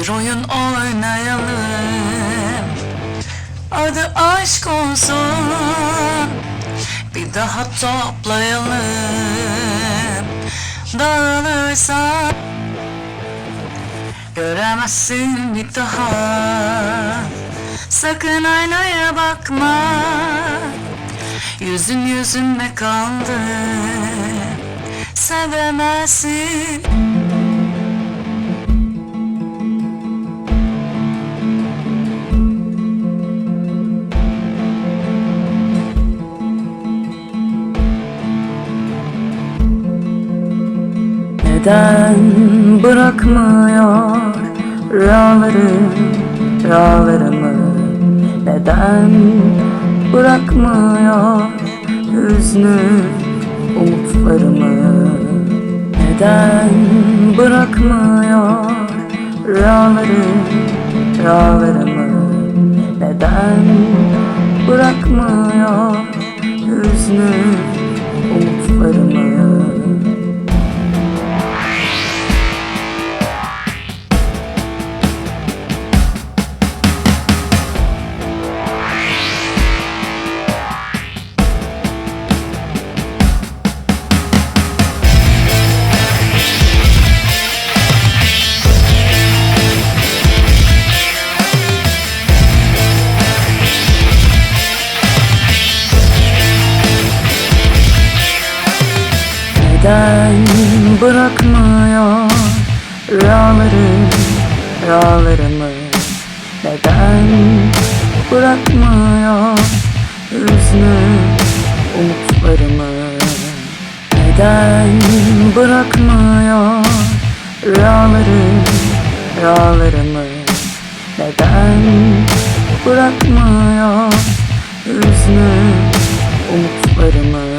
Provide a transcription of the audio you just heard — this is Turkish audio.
Bir oyun oynayalım. Adı aşk olsun. Bir daha toplayalım. Dağılırsan Göremezsin bir daha. Sakın aynaya bakma. Yüzün yüzünde kaldı. Sevemezsin Neden bırakmıyor rüyalarım, rüyalarımı? Neden bırakmıyor hüznü, umutlarımı? Neden bırakmıyor rüyalarım, rüyalarımı? Neden bırakmıyor hüznü, Neden bırakmıyor. Rüyalarım, rüyalarımı Neden bırakmıyor? Hüznü, umutlarımı Neden bırakmıyor? Rüyalarım, rüyalarımı Neden bırakmıyor? Hüznü, umutlarımı